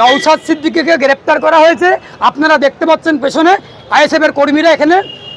নৌসাদ সিদ্দিকিকে গ্রেপ্তার করা হয়েছে। আপনারা দেখতে পাচ্ছেন পেছনে আইএসএফের কর্মীরা এখানে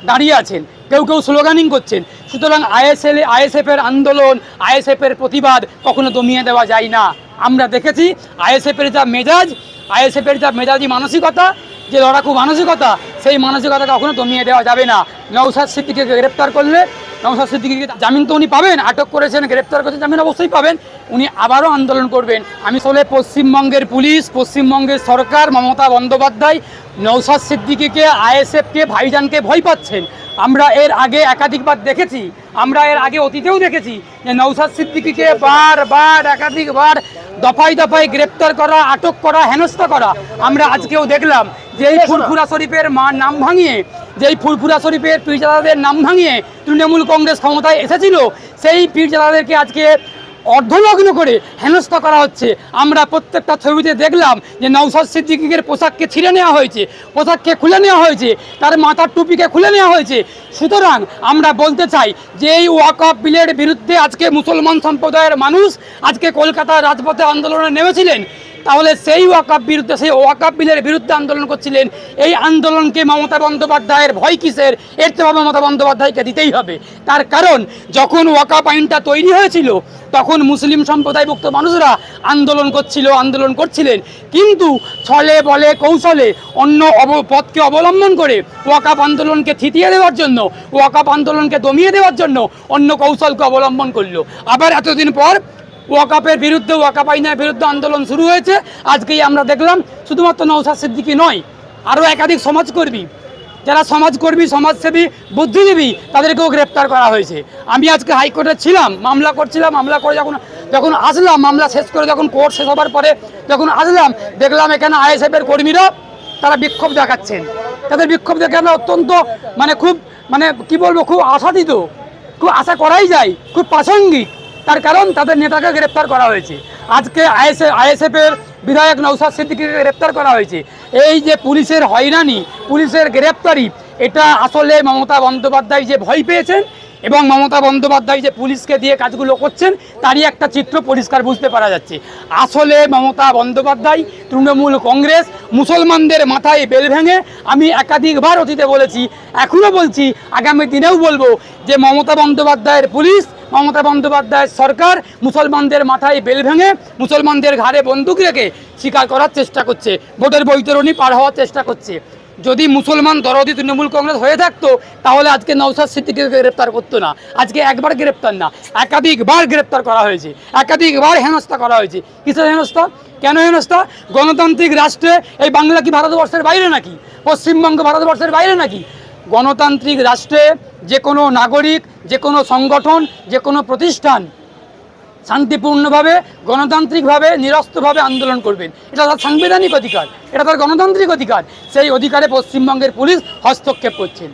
দাঁড়িয়ে আছেন। কেউ কেউ স্লোগানিং করছেন। সুতরাং আইএসএল আইএসএফের আন্দোলন, আইএসএফের প্রতিবাদ কখনো দমিয়ে দেওয়া যায় না। আমরা দেখেছি আইএসএফের যা মেজাজ, আইএসএফের যা মেজাজি মানসিকতা, যে লড়াকু মানসিকতা, সেই মানসিকতা কখনো দমিয়ে দেওয়া যাবে না। নৌসাদ সিদ্দিকিকে গ্রেপ্তার করলে নৌসাদ সিদ্দিকিকে জামিন তো উনি পাবেন, আটক করেছেন, গ্রেপ্তার করেছেন, জামিন অবশ্যই পাবেন। উনি আবারও আন্দোলন করবেন। আমি আসলে পশ্চিমবঙ্গের পুলিশ, পশ্চিমবঙ্গের সরকার, মমতা বন্দ্যোপাধ্যায় নৌসাদ সিদ্দিকিকে, আইএসএফকে, ভাইজানকে ভয় পাচ্ছেন। আমরা এর আগে একাধিকবার দেখেছি, আমরা এর আগে অতীতেও দেখেছি যে নৌসাদ সিদ্দিকিকে বারবার, একাধিকবার দফায় দফায় গ্রেপ্তার করা, আটক করা, হেনস্থা করা। আমরা আজকেও দেখলাম যে এই ফুরফুরা শরীফের মা নাম ভাঙিয়ে যেই ফুরফুরা শরীফের পীরজাদাদের নাম ভাঙিয়ে তৃণমূল কংগ্রেস ক্ষমতায় এসেছিল, সেই পীরজাদাদেরকে আজকে অর্ধলগ্ন করে হেনস্থা করা হচ্ছে। আমরা প্রত্যেকটা ছবিতে দেখলাম যে নৌসাদ সিদ্দিকির পোশাককে ছিঁড়ে নেওয়া হয়েছে, পোশাককে খুলে নেওয়া হয়েছে, তার মাথার টুপিকে খুলে নেওয়া হয়েছে। সুতরাং আমরা বলতে চাই যে এই ওয়াকআপ বিলের বিরুদ্ধে আজকে মুসলমান সম্প্রদায়ের মানুষ আজকে কলকাতার রাজপথে আন্দোলনে নেমেছিলেন। তাহলে সেই ওয়াকাপ বিরুদ্ধে, সেই ওয়াকাপ বিলের বিরুদ্ধে আন্দোলন করছিলেন। এই আন্দোলনকে মমতা বন্দ্যোপাধ্যায়ের ভয় কিসের? এর তো মমতা বন্দ্যোপাধ্যায়কে দিতেই হবে। তার কারণ, যখন ওয়াকাপ আইনটা তৈরি হয়েছিল, তখন মুসলিম সম্প্রদায়ভুক্ত মানুষরা আন্দোলন করছিল, আন্দোলন করছিলেন। কিন্তু ছলে বলে কৌশলে অন্য অব, পথকে অবলম্বন করে ওয়াকাপ আন্দোলনকে থিতিয়ে দেওয়ার জন্য ওয়াকাপ আন্দোলনকে দমিয়ে দেওয়ার জন্য অন্য কৌশলকে অবলম্বন করল। আবার এতদিন পর ওয়াকাপের বিরুদ্ধে, ওয়াকাপ আইনের বিরুদ্ধে আন্দোলন শুরু হয়েছে। আজকেই আমরা দেখলাম, শুধুমাত্র নৌসাদ সিদ্দিকি নয়, আরও একাধিক সমাজকর্মী, যারা সমাজকর্মী, সমাজসেবী, বুদ্ধিজীবী, তাদেরকেও গ্রেপ্তার করা হয়েছে। আমি আজকে হাইকোর্টে ছিলাম, মামলা করছিলাম, মামলা করে যখন যখন আসলাম, মামলা শেষ করে যখন কোর্ট শেষ হবার পরে যখন আসলাম, দেখলাম এখানে আইএসএফের কর্মীরা, তারা বিক্ষোভ দেখাচ্ছেন। তাদের বিক্ষোভ দেখানো অত্যন্ত মানে খুব মানে কি বলব, খুব আশাদিত খুব আশা করাই যায়, খুব প্রাসঙ্গিক। তার কারণ তাদের নেতাকে গ্রেপ্তার করা হয়েছে। আজকে আইএসএফ আইএসএফের বিধায়ক নৌসাদ সিদ্দিকিকে গ্রেপ্তার করা হয়েছে। এই যে পুলিশের হয়রানি, পুলিশের গ্রেপ্তারি, এটা আসলে মমতা বন্দ্যোপাধ্যায় যে ভয় পেয়েছেন এবং মমতা বন্দ্যোপাধ্যায় যে পুলিশকে দিয়ে কাজগুলো করছেন, তারই একটা চিত্র পরিষ্কার বুঝতে পারা যাচ্ছে। আসলে মমতা বন্দ্যোপাধ্যায় তৃণমূল কংগ্রেস মুসলমানদের মাথায় বেল ভেঙে আমি একাধিকবার অতীতে বলেছি এখনও বলছি, আগামী দিনেও বলব যে মমতা বন্দ্যোপাধ্যায়ের পুলিশ মমতা বন্দ্যোপাধ্যায়ের সরকার মুসলমানদের মাথায় বেল ভেঙে মুসলমানদের ঘাড়ে বন্দুক রেখে স্বীকার করার চেষ্টা করছে। ভোটের বৈতরণী পার হওয়ার চেষ্টা করছে। যদি মুসলমান দরদি তৃণমূল কংগ্রেস হয়ে থাকতো, তাহলে আজকে নৌসাদ সিদ্দিকিকে গ্রেপ্তার করতো না। আজকে একবার গ্রেপ্তার না, একাধিকবার গ্রেপ্তার করা হয়েছে। একাধিকবার হেনস্থা করা হয়েছে। কিসের হেনস্থা? কেন হেনস্থা? গণতান্ত্রিক রাষ্ট্রে এই বাংলা কি ভারতবর্ষের বাইরে নাকি? পশ্চিমবঙ্গ ভারতবর্ষের বাইরে নাকি? গণতান্ত্রিক রাষ্ট্রে যে কোনো নাগরিক, যে কোনো সংগঠন, যে কোনো প্রতিষ্ঠান শান্তিপূর্ণভাবে, গণতান্ত্রিকভাবে নিরস্তভাবে আন্দোলন করবেন। এটা তার সাংবিধানিক অধিকার, এটা তার গণতান্ত্রিক অধিকার। সেই অধিকারে পশ্চিমবঙ্গের পুলিশ হস্তক্ষেপ করছেন।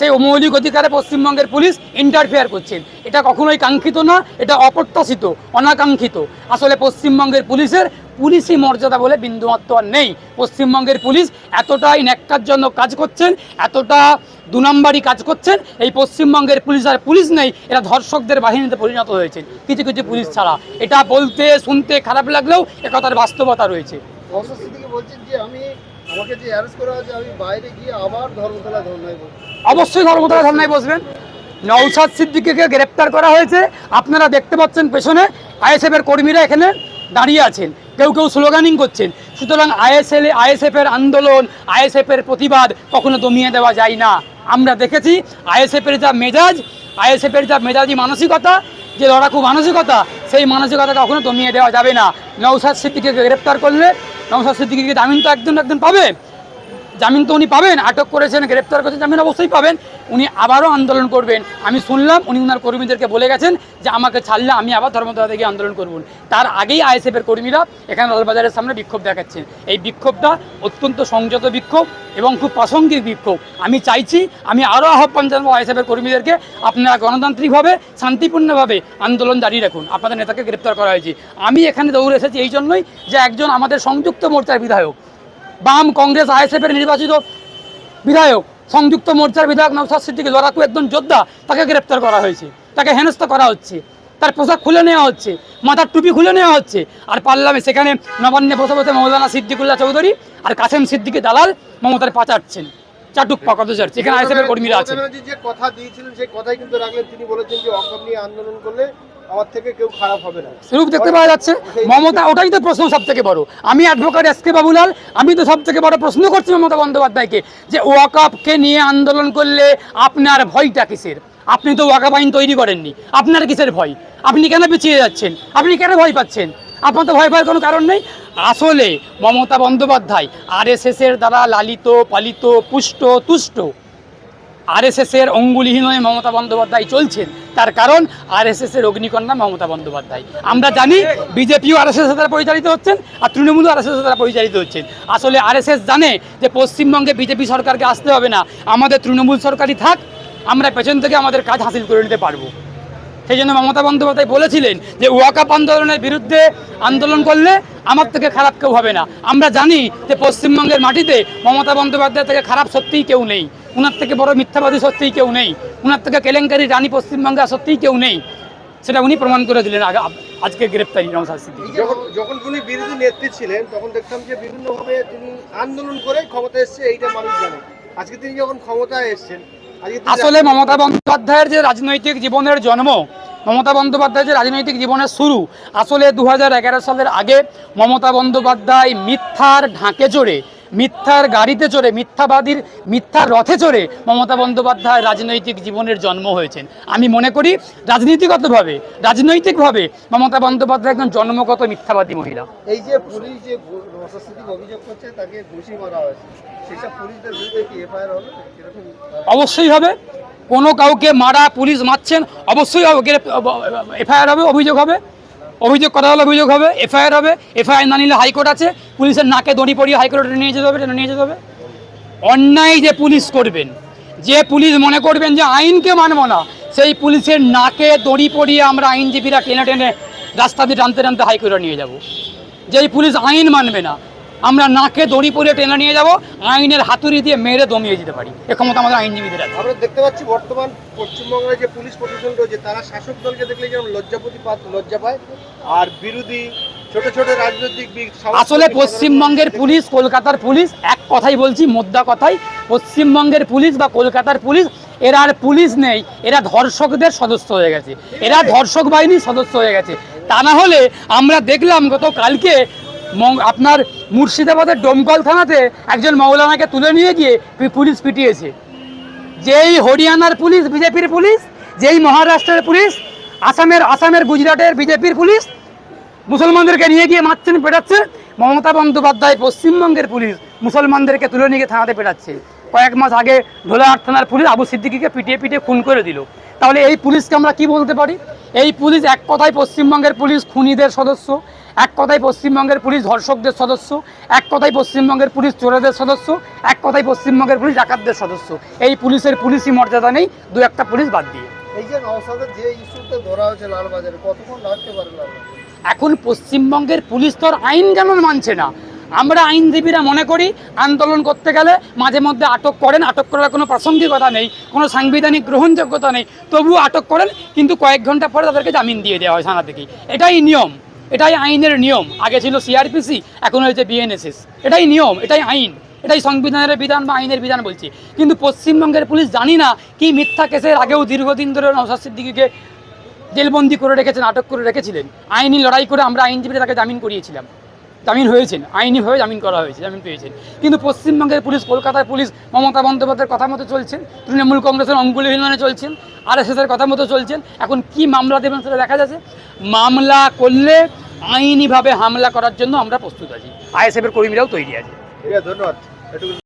সেই অমৌলিক অধিকারে পশ্চিমবঙ্গের পুলিশ ইন্টারফেয়ার করছেন এটা কখনোই কাঙ্ক্ষিত না, এটা অপ্রত্যাশিত, অনাকাঙ্ক্ষিত। আসলে পশ্চিমবঙ্গের পুলিশের পুলিশি মর্যাদা বলে বিন্দুমাত্র আর নেই। পশ্চিমবঙ্গের পুলিশ এতটাই ন্যাক্কারজনক কাজ করছেন, এতটা দু নম্বরই কাজ করছেন, এই পশ্চিমবঙ্গের পুলিশ আর পুলিশ নেই, এরা ধর্ষকদের বাহিনীতে পরিণত হয়েছে। কিছু কিছু পুলিশ ছাড়া। এটা বলতে, শুনতে খারাপ লাগলেও একথার বাস্তবতা রয়েছে। নওশাদ বাইরে গিয়ে আবার ধর্মতলা অবশ্যই ধর্মতলা ধর্নায় বসবেন। নৌসাদ সিদ্দিকিকে গ্রেপ্তার করা হয়েছে। আপনারা দেখতে পাচ্ছেন পেছনে আইএসএফের কর্মীরা এখানে দাঁড়িয়ে আছেন। কেউ কেউ স্লোগানিং করছেন। সুতরাং আইএসএল আইএসএফের আন্দোলন আইএসএফের প্রতিবাদ কখনো দমিয়ে দেওয়া যায় না। আমরা দেখেছি আইএসএফের যা মেজাজ আইএসএফের যা মেজাজি মানসিকতা, যে লড়াকু মানসিকতা, সেই মানসিকতা কখনো দমিয়ে দেওয়া যাবে না। নৌসাদ সিদ্দিকিকে গ্রেপ্তার করলে নৌসাদ সিদ্দিকিকে জামিন তো একজন একজন পাবে। জামিন তো উনি পাবেন, আটক করেছেন, গ্রেপ্তার করেছেন, জামিন অবশ্যই পাবেন। উনি আবারও আন্দোলন করবেন। আমি শুনলাম উনি ওনার কর্মীদেরকে বলে গেছেন যে, আমাকে ছাড়লে আমি আবার ধর্মতলা থেকে আন্দোলন করব। তার আগেই আইএসএফের কর্মীরা এখানে লালবাজারের সামনে বিক্ষোভ দেখাচ্ছেন। এই বিক্ষোভটা অত্যন্ত সংযত বিক্ষোভ এবং খুব প্রাসঙ্গিক বিক্ষোভ। আমি চাইছি, আমি আরও আহ্বান জানাব আইএসএফের কর্মীদেরকে, আপনারা গণতান্ত্রিকভাবে, শান্তিপূর্ণভাবে আন্দোলন জারি রাখুন। আপনাদের নেতাকে গ্রেপ্তার করা হয়েছে। আমি এখানে দৌড়ে এসেছি এই জন্যই যে একজন আমাদের সংযুক্ত মোর্চার বিধায়ক বাম কংগ্রেস আইএসএফের নির্বাচিত বিধায়ক, সংযুক্ত মোর্চার বিধায়ক নৌসাদ সিদ্দিকী লড়াকু একজন যোদ্ধা তাকে গ্রেপ্তার করা হয়েছে। তাকে হেনস্থা করা হচ্ছে। তার পোশাক খুলে নেওয়া হচ্ছে, মাথার টুপি খুলে নেওয়া হচ্ছে। আর পার্লামে সেখানে নবান্নে বসে বসে মৌলানা সিদ্দিকুল্লাহ চৌধুরী আর কাসেম সিদ্দিকি দালাল মমতার পাচাচ্ছেন চাটুক পাকাত যাচ্ছে এখানে কর্মীরা আছে। যে কথা দিয়েছিলেন, সেই কথাই কিন্তু রাখলেন। তিনি বলেছেন যে অকম নিয়ে আন্দোলন করলে আমার থেকে কেউ খারাপ হবে না। রূপ দেখতে পাওয়া যাচ্ছে। মমতা ওটাই তো প্রশ্ন সব থেকে বড়। আমি অ্যাডভোকেট এস কে বাবুলাল আমি তো সব থেকে বড় প্রশ্ন করছি মমতা বন্দ্যোপাধ্যায়কে যে ওয়াকাপকে নিয়ে আন্দোলন করলে আপনার ভয়টা কিসের? আপনি তো ওয়াকাপ আইন তৈরি করেননি। আপনার কিসের ভয়? আপনি কেন পিছিয়ে যাচ্ছেন? আপনি কেন ভয় পাচ্ছেন? আপনার তো ভয় পাওয়ার কোনো কারণ নেই? আসলে মমতা বন্দ্যোপাধ্যায় আরএসএসের দ্বারা লালিত পালিত পুষ্ট তুষ্ট আরএসএস এর অঙ্গুলিহীন হয়ে মমতা বন্দ্যোপাধ্যায় চলছেন। তার কারণ আরএসএস এর অগ্নিকন্যা মমতা বন্দ্যোপাধ্যায়। আমরা জানি বিজেপিও আরএসএস দ্বারা পরিচালিত হচ্ছেন আর তৃণমূলও আরএসএস দ্বারা পরিচালিত হচ্ছেন। আসলে আরএসএস জানে যে পশ্চিমবঙ্গে বিজেপি সরকারকে আসতে হবে না। আমাদের তৃণমূল সরকারই থাক, আমরা পেছন থেকে আমাদের কাজ হাসিল করে নিতে পারব। সেই জন্য মমতা বন্দ্যোপাধ্যায় বলেছিলেন যে ওয়াকাপ আন্দোলনের বিরুদ্ধে আন্দোলন করলে আমার থেকে খারাপ কেউ হবে না। আমরা জানি যে পশ্চিমবঙ্গের মাটিতে মমতা বন্দ্যোপাধ্যায় থেকে খারাপ সত্যিই কেউ নেই। উনার থেকে বড় মিথ্যাবাদী সত্যিই কেউ নেই। উনার থেকে কেলেঙ্কারি রানী পশ্চিমবঙ্গে সত্যিই কেউ নেই। সেটা উনি প্রমাণ করে দিলেন আজকে গ্রেপ্তারি সিদ্দিকী। যখন উনি বিরোধী নেত্রী ছিলেন তখন দেখতাম যে বিভিন্নভাবে তিনি আন্দোলন করে ক্ষমতা এসছে এইটা মানুষ জানে। আজকে তিনি যখন ক্ষমতায় এসছেন আসলে মমতা বন্দ্যোপাধ্যায়ের যে রাজনৈতিক জীবনের জন্ম মমতা বন্দ্যোপাধ্যায়ের যে রাজনৈতিক জীবনের শুরু আসলে দু হাজার এগারো সালের আগে মমতা বন্দ্যোপাধ্যায় মিথ্যার ঢাকে চড়ে মিথ্যার গাড়িতে চড়ে মিথ্যাবাদীর মিথ্যার রথে চড়ে মমতা বন্দ্যোপাধ্যায় রাজনৈতিক জীবনের জন্ম হয়েছেন। আমি মনে করি রাজনীতিগতভাবে রাজনৈতিকভাবে মমতা বন্দ্যোপাধ্যায় একজন জন্মগত মিথ্যাবাদী মহিলা। এই যে পুলিশ যে অভিযোগ করছে তাকে ঘুষি মারা হয়েছে। সেসব পুলিশদের বিরুদ্ধে কি এফআইআর হবে? অবশ্যই হবে। কোনো কাউকে মারা পুলিশ মারছেন অবশ্যই হবে। এফআইআর হবে অভিযোগ হবে। অভিযোগ করা হলে অভিযোগ হবে এফআইআর হবে। এফআইআর না নিলে হাইকোর্ট আছে। পুলিশের নাকে দড়ি পড়িয়ে হাইকোর্টে নিয়ে যেতে হবে নিয়ে যেতে হবে। অন্যায় যে পুলিশ করবেন, যে পুলিশ মনে করবেন যে আইনকে মানব না, সেই পুলিশের নাকে দড়ি পরিয়ে আমরা আইনজীবীরা টেনে টেনে রাস্তা দিয়ে টানতে টানতে হাইকোর্টে নিয়ে যাব। যেই পুলিশ আইন মানবে না, আমরা নাকে দড়ি পরিয়ে টেনে নিয়ে যাব, আইনের হাতুড়ি দিয়ে মেরে দমিয়ে দিতে পারি। এ ক্ষমতা আমাদের আইনজীবীদের আছে। আমরা দেখতে পাচ্ছি বর্তমান পশ্চিমবঙ্গের যে পুলিশ প্রশাসন রয়েছে, তারা শাসক দলকে দেখলে যেমন লজ্জাপতি লজ্জা পায়, আর বিরোধী ছোট ছোট রাজনৈতিক আসলে পশ্চিমবঙ্গের পুলিশ কলকাতার পুলিশ এক কথাই বলছি মোদ্দা কথাই পশ্চিমবঙ্গের পুলিশ বা কলকাতার পুলিশ এরা আর পুলিশ নেই এরা ধর্ষকদের সদস্য হয়ে গেছে এরা ধর্ষক বাহিনীর সদস্য হয়ে গেছে। তা না হলে আমরা দেখলাম গত কালকে আপনার মুর্শিদাবাদের ডোমকল থানাতে একজন মৌলানাকে তুলে নিয়ে গিয়ে পুলিশ পিটিয়েছে। যেই হরিয়ানার পুলিশ বিজেপির পুলিশ যেই মহারাষ্ট্রের পুলিশ আসামের আসামের গুজরাটের বিজেপির পুলিশ মুসলমানদেরকে নিয়ে গিয়ে মারছেন, পেটাচ্ছে। মমতা বন্দ্যোপাধ্যায় পশ্চিমবঙ্গের পুলিশ মুসলমানদেরকে তুলে নিয়ে থানাতে পেটাচ্ছে। কয়েক মাস আগে ঢোলাহাট থানার পুলিশ আবু সিদ্দিকিকে পিটিয়ে পিটিয়ে খুন করে দিল। তাহলে এই পুলিশকে আমরা কি বলতে পারি? এই পুলিশ এক কথায় পশ্চিমবঙ্গের পুলিশ খুনিদের সদস্য, এক কথায় পশ্চিমবঙ্গের পুলিশ ধর্ষকদের সদস্য, এক কথায় পশ্চিমবঙ্গের পুলিশ চোরেদের সদস্য, এক কথায় পশ্চিমবঙ্গের পুলিশ ডাকাতদের সদস্য। এই পুলিশের পুলিশই মর্যাদা নেই, দু একটা পুলিশ বাদ দিয়ে। এই যে যে ইস্যুতে ধরা হয়েছে লালবাজারে, কতক্ষণ লাগতে পারে লালবাজারে? এখন পশ্চিমবঙ্গের পুলিশ তো আইন যেমন মানছে না। আমরা আইনজীবীরা মনে করি, আন্দোলন করতে গেলে মাঝে মধ্যে আটক করেন, আটক করার কোনো প্রাসঙ্গিকতা নেই, কোনো সাংবিধানিক গ্রহণযোগ্যতা নেই। তবুও আটক করেন, কিন্তু কয়েক ঘণ্টা পরে তাদেরকে জামিন দিয়ে দেওয়া হয় থানা থেকেই এটাই নিয়ম, এটাই আইনের নিয়ম। আগে ছিল সিআরপিসি এখন হয়েছে বিএনএসএস এটাই নিয়ম, এটাই আইন, এটাই সংবিধানের বিধান বা আইনের বিধান বলছি। কিন্তু পশ্চিমবঙ্গের পুলিশ জানি না কি মিথ্যা কেসের আগেও দীর্ঘদিন ধরে নওশাদ সিদ্দিকিকে জেলবন্দি করে রেখেছেন, আটক করে রেখেছিলেন। আইনি লড়াই করে আমরা আইনজীবীরা তাকে জামিন করিয়েছিলাম। জামিন হয়েছেন আইনিভাবে জামিন করা হয়েছে, জামিন পেয়েছেন। কিন্তু পশ্চিমবঙ্গের পুলিশ, কলকাতার পুলিশ, মমতা বন্দ্যোপাধ্যায়ের কথা মতো চলছেন, তৃণমূল কংগ্রেসের অঙ্গুলি হিলনে চলছেন আর এস এর কথা মতো চলছেন। এখন কি মামলা দেবেন সেটা দেখা যাচ্ছে। মামলা করলে আইনিভাবে হামলা করার জন্য আমরা প্রস্তুত আছি। আইএসএফের কর্মীরাও তৈরি আছে। ধন্যবাদ।